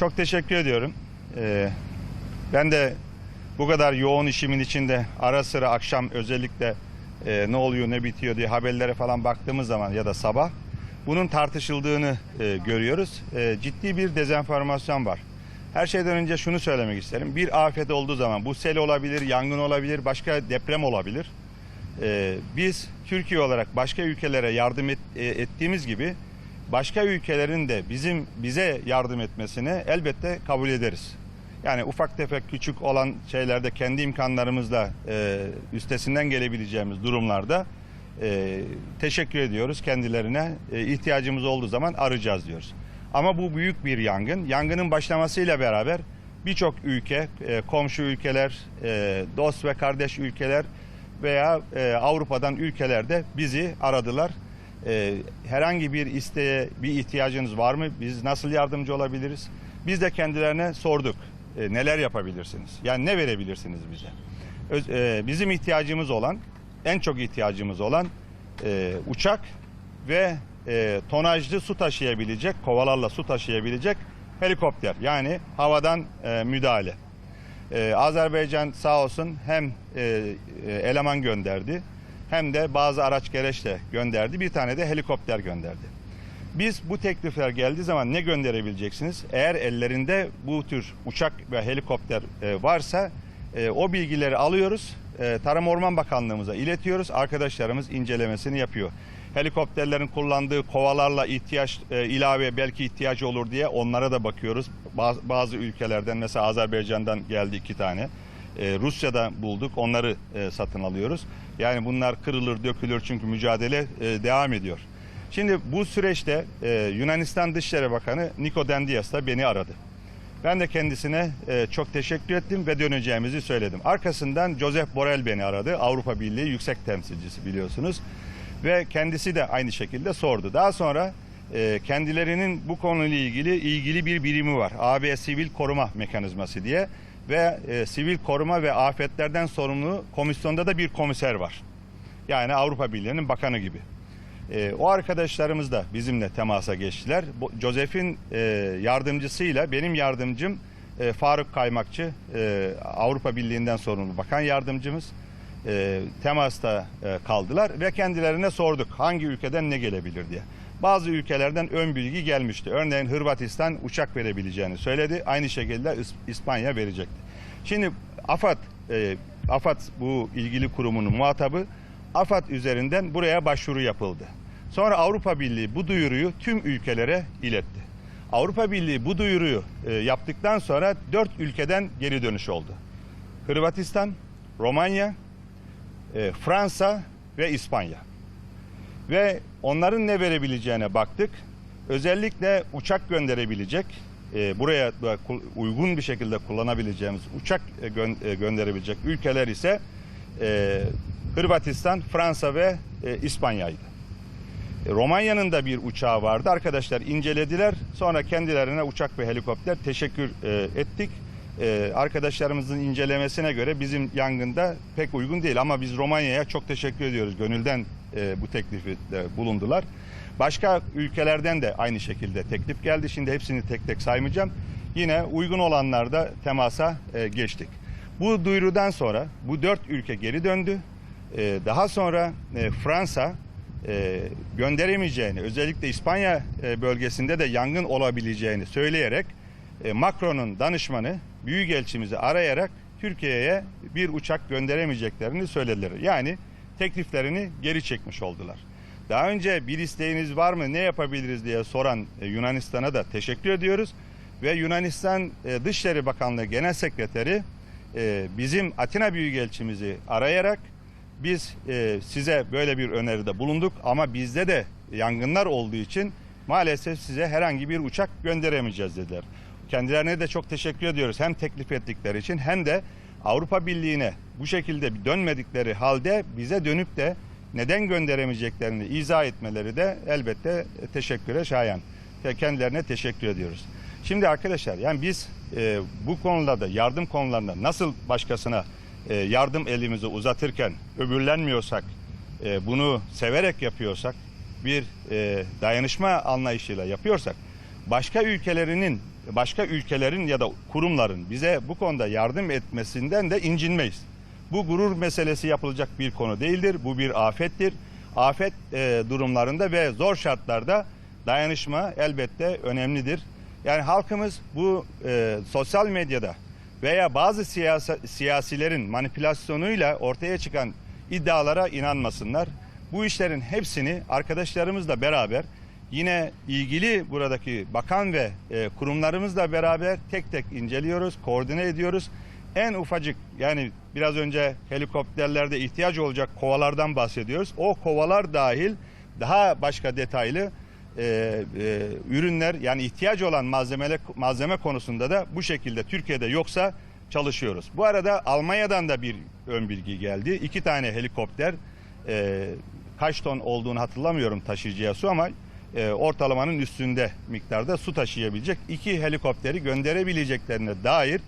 çok teşekkür ediyorum. Ee, ben de bu kadar yoğun işimin içinde ara sıra akşam özellikle e, ne oluyor ne bitiyor diye haberlere falan baktığımız zaman ya da sabah bunun tartışıldığını e, görüyoruz. E, ciddi bir dezenformasyon var. Her şeyden önce şunu söylemek isterim. Bir afet olduğu zaman bu sel olabilir, yangın olabilir, başka deprem olabilir. Ee, biz Türkiye olarak başka ülkelere yardım et- e, ettiğimiz gibi başka ülkelerin de bizim bize yardım etmesini elbette kabul ederiz. Yani ufak tefek küçük olan şeylerde kendi imkanlarımızla e, üstesinden gelebileceğimiz durumlarda e, teşekkür ediyoruz kendilerine. E, ihtiyacımız olduğu zaman arayacağız diyoruz. Ama bu büyük bir yangın. Yangının başlamasıyla beraber birçok ülke, e, komşu ülkeler, e, dost ve kardeş ülkeler veya e, Avrupa'dan ülkelerde bizi aradılar. E, herhangi bir isteğe, bir ihtiyacınız var mı? Biz nasıl yardımcı olabiliriz? Biz de kendilerine sorduk. E, neler yapabilirsiniz? Yani ne verebilirsiniz bize? Öz- e, bizim ihtiyacımız olan, en çok ihtiyacımız olan e, uçak ve e, tonajlı su taşıyabilecek, kovalarla su taşıyabilecek helikopter. Yani havadan e, müdahale. Ee, Azerbaycan sağ olsun hem e, e, eleman gönderdi hem de bazı araç gereçle gönderdi. Bir tane de helikopter gönderdi. Biz bu teklifler geldiği zaman ne gönderebileceksiniz? Eğer ellerinde bu tür uçak ve helikopter e, varsa e, o bilgileri alıyoruz. E, Tarım Orman Bakanlığımıza iletiyoruz. Arkadaşlarımız incelemesini yapıyor. Helikopterlerin kullandığı kovalarla ihtiyaç ilave belki ihtiyaç olur diye onlara da bakıyoruz. Bazı, bazı ülkelerden mesela Azerbaycan'dan geldi iki tane. E, Rusya'dan bulduk. Onları e, satın alıyoruz. Yani bunlar kırılır, dökülür çünkü mücadele e, devam ediyor. Şimdi bu süreçte e, Yunanistan Dışişleri Bakanı Niko Dendias da beni aradı. Ben de kendisine e, çok teşekkür ettim ve döneceğimizi söyledim. Arkasından Josep Borrell beni aradı. Avrupa Birliği yüksek temsilcisi biliyorsunuz. Ve kendisi de aynı şekilde sordu. Daha sonra kendilerinin bu konuyla ilgili ilgili bir birimi var. AB Sivil Koruma Mekanizması diye ve e, sivil koruma ve afetlerden sorumlu komisyonda da bir komiser var. Yani Avrupa Birliği'nin bakanı gibi. E, o arkadaşlarımız da bizimle temasa geçtiler. Bu, Joseph'in e, yardımcısıyla benim yardımcım e, Faruk Kaymakçı, e, Avrupa Birliği'nden sorumlu bakan yardımcımız e, temasta e, kaldılar ve kendilerine sorduk hangi ülkeden ne gelebilir diye. Bazı ülkelerden ön bilgi gelmişti. Örneğin Hırvatistan uçak verebileceğini söyledi. Aynı şekilde İs- İspanya verecekti. Şimdi AFAD, e, AFAD bu ilgili kurumunun muhatabı. AFAD üzerinden buraya başvuru yapıldı. Sonra Avrupa Birliği bu duyuruyu tüm ülkelere iletti. Avrupa Birliği bu duyuruyu e, yaptıktan sonra dört ülkeden geri dönüş oldu. Hırvatistan, Romanya, e, Fransa ve İspanya. Ve onların ne verebileceğine baktık. Özellikle uçak gönderebilecek, e, buraya da uygun bir şekilde kullanabileceğimiz uçak e, gö- e, gönderebilecek ülkeler ise e, Hırvatistan, Fransa ve e, İspanya'ydı. E, Romanya'nın da bir uçağı vardı. Arkadaşlar incelediler. Sonra kendilerine uçak ve helikopter teşekkür e, ettik. E, arkadaşlarımızın incelemesine göre bizim yangında pek uygun değil. Ama biz Romanya'ya çok teşekkür ediyoruz. Gönülden e, bu teklifi de bulundular. Başka ülkelerden de aynı şekilde teklif geldi. Şimdi hepsini tek tek saymayacağım. Yine uygun olanlarda temasa e, geçtik. Bu duyurudan sonra bu dört ülke geri döndü. E, daha sonra e, Fransa e, gönderemeyeceğini, özellikle İspanya e, bölgesinde de yangın olabileceğini söyleyerek e, Macron'un danışmanı Büyükelçimizi arayarak Türkiye'ye bir uçak gönderemeyeceklerini söylediler. Yani tekliflerini geri çekmiş oldular. Daha önce bir isteğiniz var mı, ne yapabiliriz diye soran e, Yunanistan'a da teşekkür ediyoruz. Ve Yunanistan e, Dışişleri Bakanlığı Genel Sekreteri e, bizim Atina Büyükelçimizi arayarak biz size böyle bir öneride bulunduk ama bizde de yangınlar olduğu için maalesef size herhangi bir uçak gönderemeyeceğiz dediler. Kendilerine de çok teşekkür ediyoruz hem teklif ettikleri için hem de Avrupa Birliği'ne bu şekilde dönmedikleri halde bize dönüp de neden gönderemeyeceklerini izah etmeleri de elbette teşekküre şayan. Kendilerine teşekkür ediyoruz. Şimdi arkadaşlar yani biz e, bu konularda yardım konularında nasıl başkasına e, yardım elimizi uzatırken öbürlenmiyorsak, e, bunu severek yapıyorsak, bir e, dayanışma anlayışıyla yapıyorsak, başka ülkelerinin başka ülkelerin ya da kurumların bize bu konuda yardım etmesinden de incinmeyiz. Bu gurur meselesi yapılacak bir konu değildir. Bu bir afettir. Afet e, durumlarında ve zor şartlarda dayanışma elbette önemlidir. Yani halkımız bu e, sosyal medyada veya bazı siyasa, siyasilerin manipülasyonuyla ortaya çıkan iddialara inanmasınlar. Bu işlerin hepsini arkadaşlarımızla beraber yine ilgili buradaki bakan ve e, kurumlarımızla beraber tek tek inceliyoruz, koordine ediyoruz. En ufacık yani biraz önce helikopterlerde ihtiyaç olacak kovalardan bahsediyoruz. O kovalar dahil daha başka detaylı e, e, ürünler yani ihtiyaç olan malzeme malzeme konusunda da bu şekilde Türkiye'de yoksa çalışıyoruz. Bu arada Almanya'dan da bir ön bilgi geldi. İki tane helikopter e, kaç ton olduğunu hatırlamıyorum taşıyıcıya su ama e, ortalamanın üstünde miktarda su taşıyabilecek iki helikopteri gönderebileceklerine dair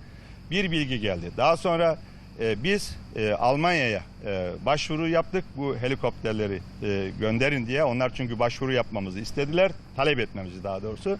bir bilgi geldi. Daha sonra e, biz e, Almanya'ya e, başvuru yaptık bu helikopterleri e, gönderin diye. Onlar çünkü başvuru yapmamızı istediler, talep etmemizi daha doğrusu.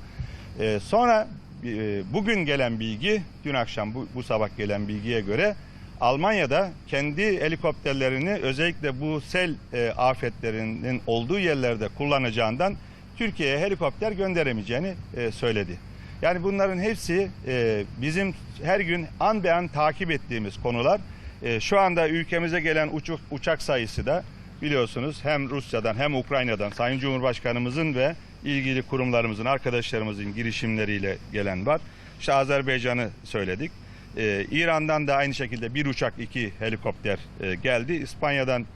E, sonra e, bugün gelen bilgi, dün akşam bu, bu sabah gelen bilgiye göre Almanya'da kendi helikopterlerini özellikle bu sel e, afetlerinin olduğu yerlerde kullanacağından Türkiye'ye helikopter gönderemeyeceğini e, söyledi. Yani bunların hepsi e, bizim her gün an be an takip ettiğimiz konular. E, şu anda ülkemize gelen uçak, uçak sayısı da biliyorsunuz hem Rusya'dan hem Ukrayna'dan Sayın Cumhurbaşkanımızın ve ilgili kurumlarımızın, arkadaşlarımızın girişimleriyle gelen var. İşte Azerbaycan'ı söyledik. E, İran'dan da aynı şekilde bir uçak, iki helikopter e, geldi. İspanya'dan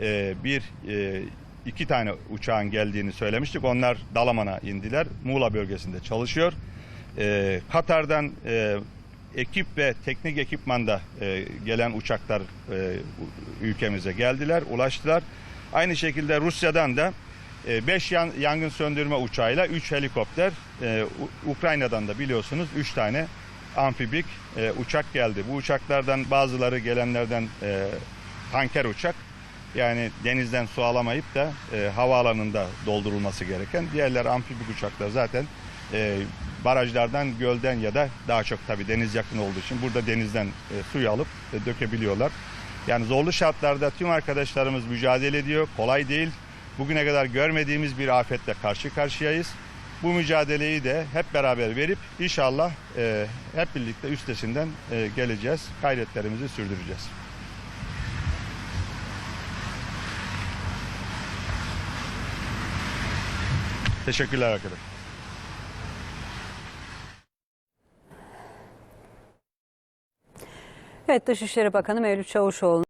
e, bir e, iki tane uçağın geldiğini söylemiştik. Onlar Dalaman'a indiler. Muğla bölgesinde çalışıyor. E, Katar'dan e, ekip ve teknik ekipmanda e, gelen uçaklar e, ülkemize geldiler, ulaştılar. Aynı şekilde Rusya'dan da 5 yangın söndürme uçağıyla 3 helikopter, e, Ukrayna'dan da biliyorsunuz 3 tane amfibik e, uçak geldi. Bu uçaklardan bazıları gelenlerden e, tanker uçak. Yani denizden su alamayıp da e, havaalanında doldurulması gereken. Diğerler amfibik uçaklar zaten e, barajlardan, gölden ya da daha çok tabii deniz yakın olduğu için burada denizden e, suyu alıp e, dökebiliyorlar. Yani zorlu şartlarda tüm arkadaşlarımız mücadele ediyor. Kolay değil. Bugüne kadar görmediğimiz bir afetle karşı karşıyayız. Bu mücadeleyi de hep beraber verip inşallah e, hep birlikte üstesinden e, geleceğiz. Gayretlerimizi sürdüreceğiz. Teşekkürler arkadaşlar. Evet Dışişleri Bakanı Mevlüt Çavuşoğlu